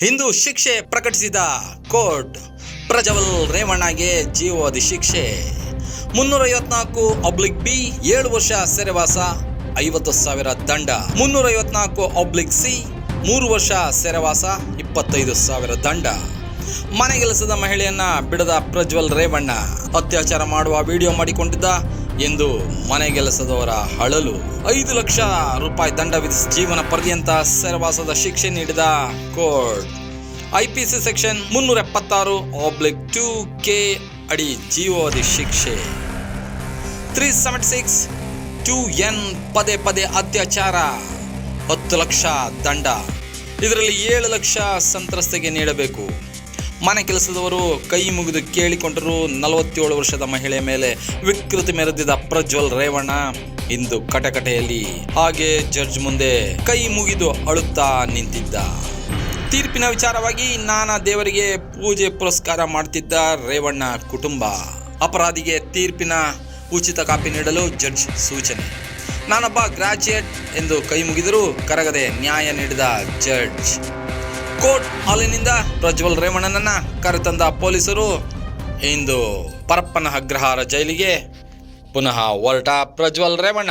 ಇಂದು ಶಿಕ್ಷೆ ಪ್ರಕಟಿಸಿದ ಕೋರ್ಟ್ ಪ್ರಜ್ವಲ್ ರೇವಣ್ಣಗೆ ಜೀವಾವಧಿ ಶಿಕ್ಷೆ. ಮುನ್ನೂರ ಐವತ್ನಾಲ್ಕು ಅಬ್ಲಿಕ್ ಬಿ ಏಳು ವರ್ಷ ಸೆರೆವಾಸ, ಐವತ್ತು ಸಾವಿರ ದಂಡ. ಮುನ್ನೂರ ಐವತ್ನಾಲ್ಕು ಅಬ್ಲಿಕ್ ಸಿ ಮೂರು ವರ್ಷ ಸೆರೆವಾಸ, ಇಪ್ಪತ್ತೈದು ಸಾವಿರ ದಂಡ. ಮನೆಗೆಲಸದ ಮಹಿಳೆಯನ್ನ ಬಿಡದ ಪ್ರಜ್ವಲ್ ರೇವಣ್ಣ. ಅತ್ಯಾಚಾರ ಮಾಡುವ ವಿಡಿಯೋ ಮಾಡಿಕೊಂಡಿದ್ದ ಎಂದು ಮನೆಗೆಲಸದವರ ಅಳಲು ಐದು ಲಕ್ಷ ರೂಪಾಯಿ ದಂಡ ವಿಧಿಸಿ ಜೀವನ ಪರ್ಯಂತ ಸೆರೆವಾಸದ ಶಿಕ್ಷೆ ನೀಡಿದ ಕೋರ್ಟ್. ಐಪಿಸಿ ಸೆಕ್ಷನ್ ಮುನ್ನೂರ ಎಪ್ಪತ್ತಾರು ಒಬ್ಲಿಕ್ ಟೂ ಕೆ ಅಡಿ ಜೀವಾವಧಿ ಶಿಕ್ಷೆ. Three seventy six two N ಪದೇ ಪದೇ ಅತ್ಯಾಚಾರ, ಹತ್ತು ಲಕ್ಷ ದಂಡ. ಇದರಲ್ಲಿ ಏಳು ಲಕ್ಷ ಸಂತ್ರಸ್ತೆಗೆ ನೀಡಬೇಕು. ಮನೆ ಕೆಲಸದವರು ಕೈ ಮುಗಿದು ಕೇಳಿಕೊಂಡರು ನಲವತ್ತೇಳು ವರ್ಷದ ಮಹಿಳೆಯ ಮೇಲೆ ವಿಕೃತಿ ಮೆರೆದಿದ್ದ ಪ್ರಜ್ವಲ್ ರೇವಣ್ಣ ಇಂದು ಕಟಕಟೆಯಲ್ಲಿ ಹಾಗೆ ಜಡ್ಜ್ ಮುಂದೆ ಕೈ ಮುಗಿದು ಅಳುತ್ತಾ ನಿಂತಿದ್ದ. ತೀರ್ಪಿನ ವಿಚಾರವಾಗಿ ನಾನಾ ದೇವರಿಗೆ ಪೂಜೆ ಪುರಸ್ಕಾರ ಮಾಡ್ತಿದ್ದ ರೇವಣ್ಣ ಕುಟುಂಬ. ಅಪರಾಧಿಗೆ ತೀರ್ಪಿನ ಉಚಿತ ಕಾಪಿ ನೀಡಲು ಜಡ್ಜ್ ಸೂಚನೆ. ನಾನೊಬ್ಬ ಗ್ರಾಜ್ಯುಯೇಟ್ ಎಂದು ಕೈ ಮುಗಿದರೂ ಕರಗದೆ ನ್ಯಾಯ ನೀಡಿದ ಜಡ್ಜ್. ಕೋರ್ಟ್ ಹಾಲಿನಿಂದ ಪ್ರಜ್ವಲ್ ರೇವಣ್ಣನನ್ನ ಕರೆತಂದ ಪೊಲೀಸರು ಇಂದು ಪರಪ್ಪನ ಅಗ್ರಹಾರ ಜೈಲಿಗೆ. ಪುನಃ ಹೊರಟ ಪ್ರಜ್ವಲ್ ರೇವಣ್ಣ.